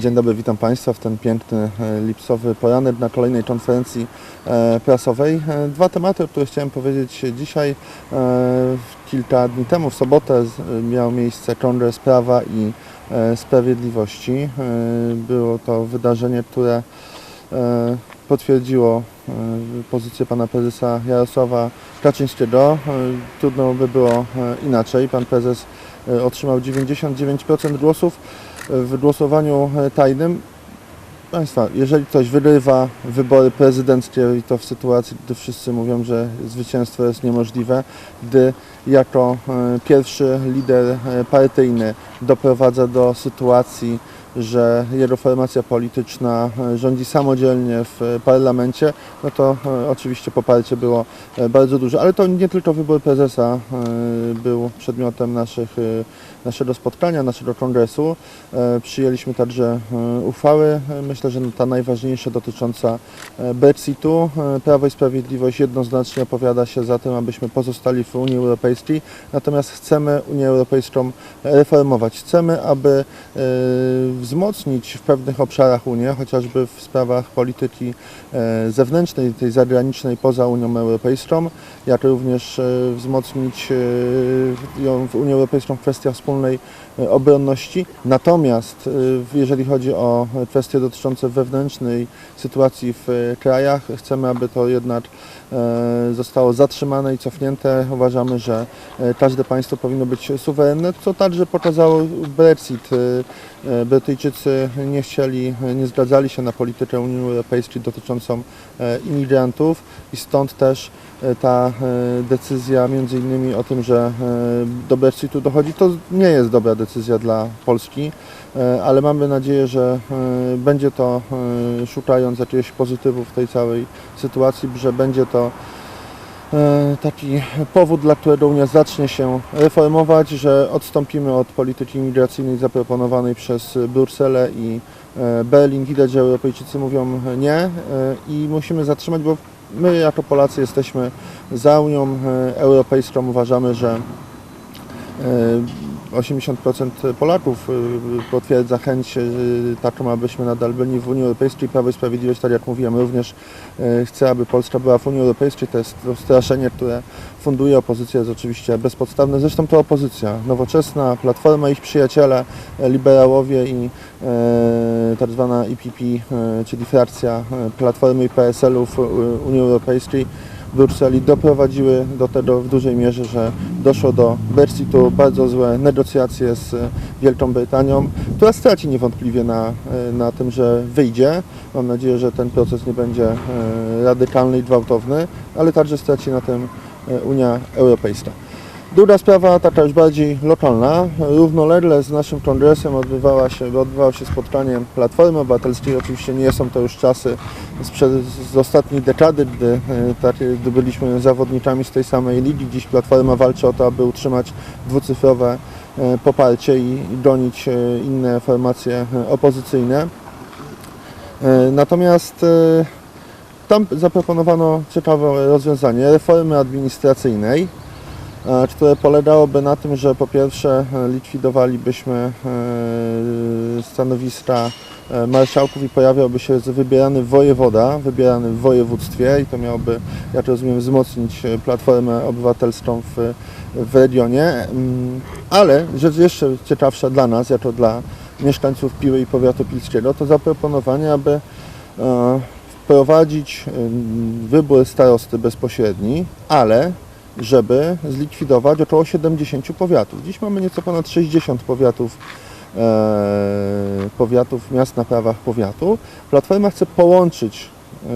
Dzień dobry, witam Państwa w ten piękny e, lipcowy poranek na kolejnej konferencji e, prasowej. E, Dwa tematy, o których chciałem powiedzieć dzisiaj. Kilka dni temu, w sobotę, miał miejsce Kongres Prawa i Sprawiedliwości. Było to wydarzenie, które potwierdziło pozycję pana prezesa Jarosława Kaczyńskiego. Trudno by było inaczej. Pan prezes otrzymał 99% głosów w głosowaniu e, tajnym. Państwa, jeżeli ktoś wygrywa wybory prezydenckie i to w sytuacji, gdy wszyscy mówią, że zwycięstwo jest niemożliwe, gdy jako e, pierwszy lider e, partyjny doprowadza do sytuacji, że jego formacja polityczna e, rządzi samodzielnie w e, parlamencie, no to e, oczywiście poparcie było bardzo duże. Ale to nie tylko wybór prezesa był przedmiotem naszych, naszego spotkania, naszego kongresu. Przyjęliśmy także uchwały, myślę, że ta najważniejsza dotycząca Brexitu. Prawo i Sprawiedliwość jednoznacznie opowiada się za tym, abyśmy pozostali w Unii Europejskiej, natomiast chcemy Unię Europejską reformować. Chcemy, aby wzmocnić w pewnych obszarach Unię, chociażby w sprawach polityki e, zewnętrznej, tej zagranicznej poza Unią Europejską, jak również e, wzmocnić e, ją w Unię Europejską w kwestiach wspólnej obronności. Natomiast w- jeżeli chodzi o kwestie dotyczące wewnętrznej sytuacji w e, krajach, chcemy, aby to jednak e, zostało zatrzymane i cofnięte. Uważamy, że każde państwo powinno być suwerenne, co także pokazało Brexit. Brytyjczycy nie chcieli, nie zgadzali się na politykę Unii Europejskiej dotyczącą imigrantów i stąd też ta decyzja między innymi o tym, że do Brexitu dochodzi, to nie jest dobra decyzja dla Polski, e, ale mamy nadzieję, że e, będzie to, e, szukając jakiegoś pozytywu w tej całej sytuacji, że będzie to taki powód, dla którego Unia zacznie się reformować, że odstąpimy od polityki imigracyjnej zaproponowanej przez Brukselę i Berlin. Widać, że Europejczycy mówią nie i musimy zatrzymać, bo my jako Polacy jesteśmy za Unią Europejską. Uważamy, że 80% Polaków e, potwierdza chęć e, taką, abyśmy nadal byli w Unii Europejskiej. Prawo i Sprawiedliwość, tak jak mówiłem, również e, chce, aby Polska była w Unii Europejskiej. To jest straszenie, które funduje opozycja, jest oczywiście bezpodstawne. Zresztą to opozycja nowoczesna, Platforma, ich przyjaciele, e, liberałowie i e, tak zwana IPP, e, czyli frakcja Platformy i PSL-u w Unii Europejskiej Brukseli doprowadziły do tego w dużej mierze, że doszło do Brexitu, bardzo złe negocjacje z Wielką Brytanią, która straci niewątpliwie na, na tym, że wyjdzie. Mam nadzieję, że ten proces nie będzie e, radykalny i gwałtowny, ale także straci na tym e, Unia Europejska. Druga sprawa, taka już bardziej lokalna. Równolegle z naszym kongresem odbywała się, odbywało się spotkanie Platformy Obywatelskiej. Oczywiście nie są to już czasy sprzed, z ostatniej dekady, gdy, e, tak, gdy byliśmy zawodnikami z tej samej ligi. Dziś Platforma walczy o to, aby utrzymać dwucyfrowe e, poparcie i, gonić e, inne formacje opozycyjne. Natomiast tam zaproponowano ciekawe rozwiązanie reformy administracyjnej które polegałoby na tym, że po pierwsze e, likwidowalibyśmy e, stanowiska e, marszałków i pojawiałby się wybierany wojewoda, wybierany w województwie i to miałoby, jak rozumiem, wzmocnić e, Platformę Obywatelską w, w regionie. Mm, Ale rzecz jeszcze ciekawsza dla nas, jako dla mieszkańców Piły i powiatu pilskiego, to zaproponowanie, aby e, wprowadzić wybór starosty bezpośredni, ale żeby zlikwidować około 70 powiatów. Dziś mamy nieco ponad 60 powiatów, e, powiatów miast na prawach powiatu. Platforma chce połączyć e,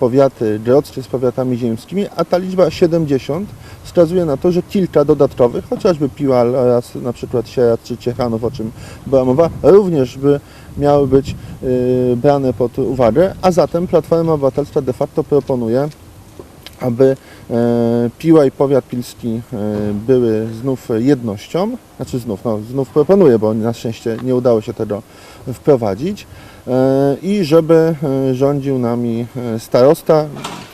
powiaty grodzkie z powiatami ziemskimi, a ta liczba 70 wskazuje na to, że kilka dodatkowych, chociażby Piła oraz na przykład Sieradz czy Ciechanów, o czym była mowa, również by miały być e, brane pod uwagę, a zatem Platforma Obywatelska de facto proponuje aby e, Piła i powiat pilski e, były znów jednością, znaczy znów, no znów proponuję, bo na szczęście nie udało się tego wprowadzić. E, i żeby rządził nami starosta,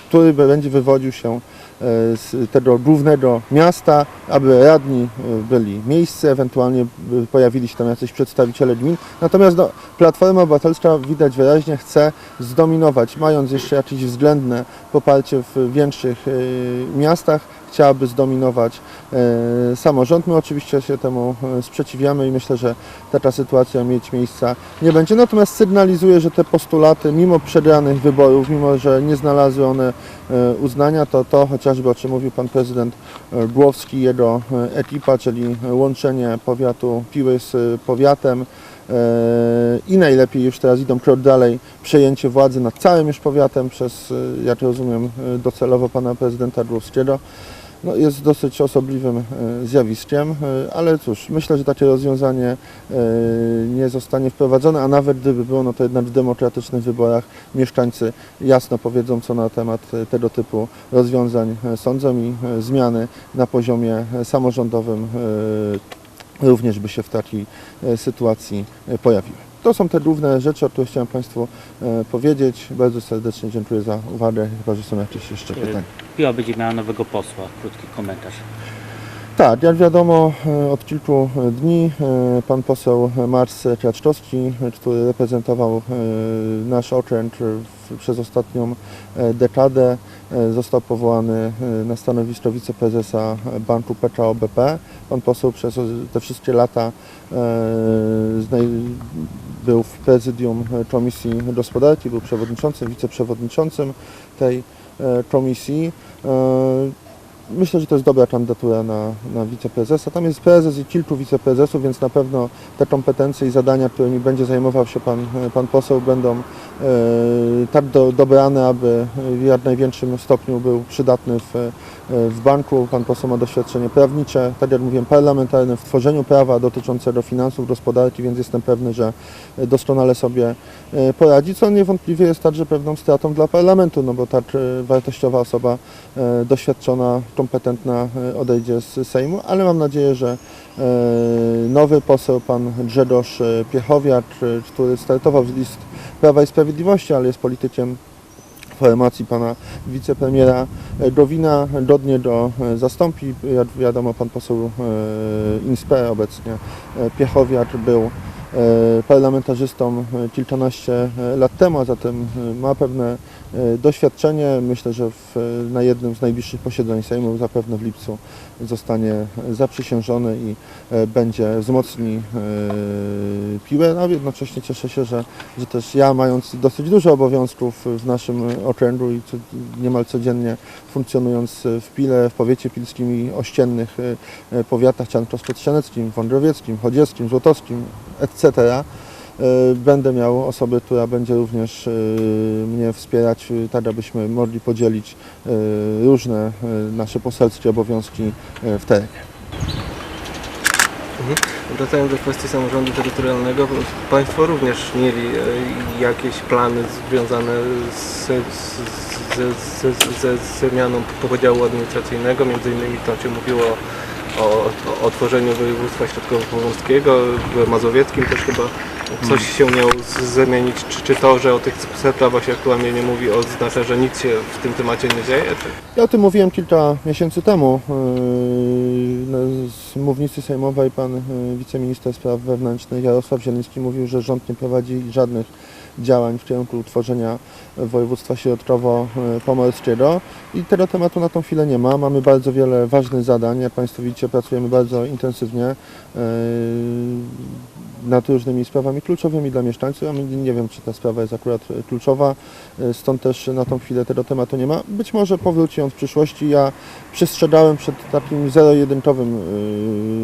który będzie wywodził się z tego głównego miasta, aby radni e, byli miejsce, ewentualnie by pojawili się tam jacyś przedstawiciele gmin. Natomiast no, Platforma Obywatelska widać wyraźnie chce zdominować, mając jeszcze jakieś względne poparcie w większych e, miastach, chciałaby zdominować e, samorząd. My oczywiście się temu e, sprzeciwiamy i myślę, że taka sytuacja mieć miejsca nie będzie. Natomiast sygnalizuje, że te postulaty, mimo przegranych wyborów, mimo że nie znalazły one e, uznania, to to chociażby o czym mówił pan prezydent Głowski jego ekipa, czyli łączenie powiatu Piły z powiatem, i najlepiej już teraz idą krok dalej, przejęcie władzy nad całym już powiatem przez, jak rozumiem, docelowo pana prezydenta Głowskiego. No, jest dosyć osobliwym e, zjawiskiem, e, ale cóż, myślę, że takie rozwiązanie e, nie zostanie wprowadzone, a nawet gdyby było, no to jednak w demokratycznych wyborach mieszkańcy jasno powiedzą, co na temat tego typu rozwiązań sądzą i zmiany na poziomie samorządowym również by się w takiej sytuacji pojawiły. To są te główne rzeczy, o których chciałem Państwu e, powiedzieć. Bardzo serdecznie dziękuję za uwagę, chyba że są jakieś jeszcze pytania. Piła będzie miała nowego posła. Krótki komentarz. Tak, jak wiadomo, e, od kilku dni e, pan poseł Mars Kraczkowski, e, który reprezentował e, nasz okręg w- przez ostatnią e, dekadę, e, został powołany e, na stanowisko wiceprezesa banku PKO BP. Pan poseł przez te wszystkie lata e, był w prezydium e, Komisji Gospodarki, był przewodniczącym, wiceprzewodniczącym tej e, komisji. E, Myślę, że to jest dobra kandydatura na, na wiceprezesa. Tam jest prezes i kilku wiceprezesów, więc na pewno te kompetencje i zadania, którymi będzie zajmował się pan, pan poseł, będą e, tak do, dobrane, aby w jak największym stopniu był przydatny w, e, w banku. Pan poseł ma doświadczenie prawnicze, tak jak mówiłem, parlamentarne w tworzeniu prawa dotyczącego finansów, gospodarki, więc jestem pewny, że doskonale sobie e, poradzi, co niewątpliwie jest także pewną stratą dla parlamentu, no bo tak e, wartościowa osoba e, doświadczona, kompetentna e, odejdzie z Sejmu, ale mam nadzieję, że e, nowy poseł, pan Grzegorz e, Piechowiak, e, który startował z list Prawa i Sprawiedliwości, ale jest politykiem formacji pana wicepremiera e, Gowina, godnie go e, zastąpi. Jak wiadomo, pan poseł e, Inspe, obecnie e, Piechowiak, był e, parlamentarzystą e, kilkanaście e, lat temu, a zatem e, ma pewne e, doświadczenie. Myślę, że w, e, na jednym z najbliższych posiedzeń Sejmu, zapewne w lipcu, zostanie zaprzysiężony i e, będzie wzmocni e, piłę. A jednocześnie cieszę się, że, że też ja, mając dosyć dużo obowiązków w naszym okręgu i co, niemal codziennie funkcjonując w Pile, w powiecie pilskim i ościennych e, e, powiatach Ciankowsko-Trzcianeckim, Wądrowieckim, Chodzieskim, Złotowskim, etc. e, Będę miał osobę, która będzie również e, mnie wspierać, e, tak abyśmy mogli podzielić różne nasze poselskie obowiązki w terenie. Wracając do kwestii samorządu terytorialnego, Państwo również mieli jakieś plany związane ze zmianą podziału administracyjnego, między innymi tam się mówiło o tworzeniu województwa środkowo-pomorskiego, w mazowieckim też chyba coś się miało zmienić. Czy, czy to, że o tych sprawach się aktualnie nie mówi, oznacza, że nic się w tym temacie nie dzieje? Czy... Ja o tym mówiłem kilka miesięcy temu yy, z mównicy sejmowej. Pan yy, wiceminister spraw wewnętrznych Jarosław Zieliński mówił, że rząd nie prowadzi żadnych działań w kierunku utworzenia województwa środkowo-pomorskiego i tego tematu na tą chwilę nie ma. Mamy bardzo wiele ważnych zadań. Jak Państwo widzicie, pracujemy bardzo intensywnie yy, nad różnymi sprawami kluczowymi dla mieszkańców. Ja nie wiem, czy ta sprawa jest akurat e, kluczowa, e, stąd też na tą chwilę tego tematu nie ma. Być może powróci on w przyszłości. Ja przestrzegałem przed takim zero-jedynkowym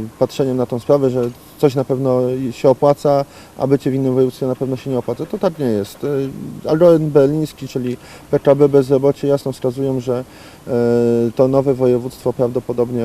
yy, patrzeniem na tą sprawę, że coś na pewno się opłaca, a bycie w innym województwie na pewno się nie opłaca. To tak nie jest. Algorytm berliński, czyli PKB bezrobocie jasno wskazują, że to nowe województwo prawdopodobnie,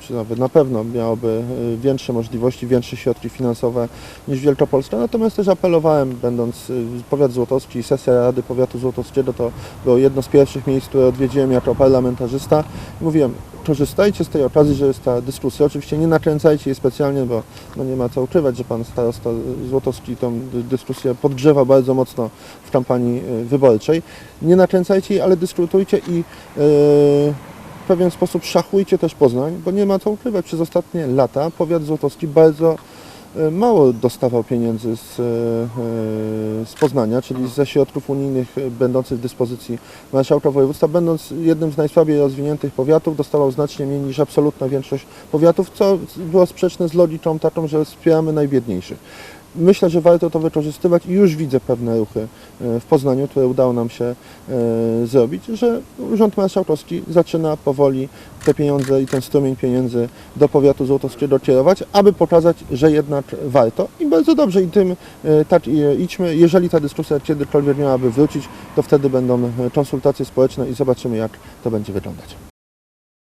czy nawet na pewno miałoby większe możliwości, większe środki finansowe niż Wielkopolska. Natomiast też apelowałem, będąc yy, powiat złotowski, sesja Rady Powiatu Złotowskiego, to było jedno z pierwszych miejsc, które odwiedziłem jako parlamentarzysta. Mówiłem, korzystajcie z tej okazji, że jest ta dyskusja. Oczywiście nie nakręcajcie jej specjalnie, bo no nie ma co ukrywać, że pan starosta Złotowski tą dy- dyskusję podgrzewa bardzo mocno w kampanii y, wyborczej. Nie nakręcajcie jej, ale dyskutujcie i yy, w pewien sposób szachujcie też Poznań, bo nie ma co ukrywać, przez ostatnie lata powiat złotowski bardzo mało dostawał pieniędzy z, e, e, z Poznania, czyli ze środków unijnych e, będących w dyspozycji marszałka województwa, będąc jednym z najsłabiej rozwiniętych powiatów, dostawał znacznie mniej niż absolutna większość powiatów, co było sprzeczne z logiką taką, że wspieramy najbiedniejszych. Myślę, że warto to wykorzystywać i już widzę pewne ruchy e, w Poznaniu, które udało nam się e, zrobić, że Urząd Marszałkowski zaczyna powoli te pieniądze i ten strumień pieniędzy do powiatu złotowskiego kierować, aby pokazać, że jednak warto i bardzo dobrze i tym e, tak idźmy. Jeżeli ta dyskusja kiedykolwiek miałaby wrócić, to wtedy będą konsultacje społeczne i zobaczymy jak to będzie wyglądać.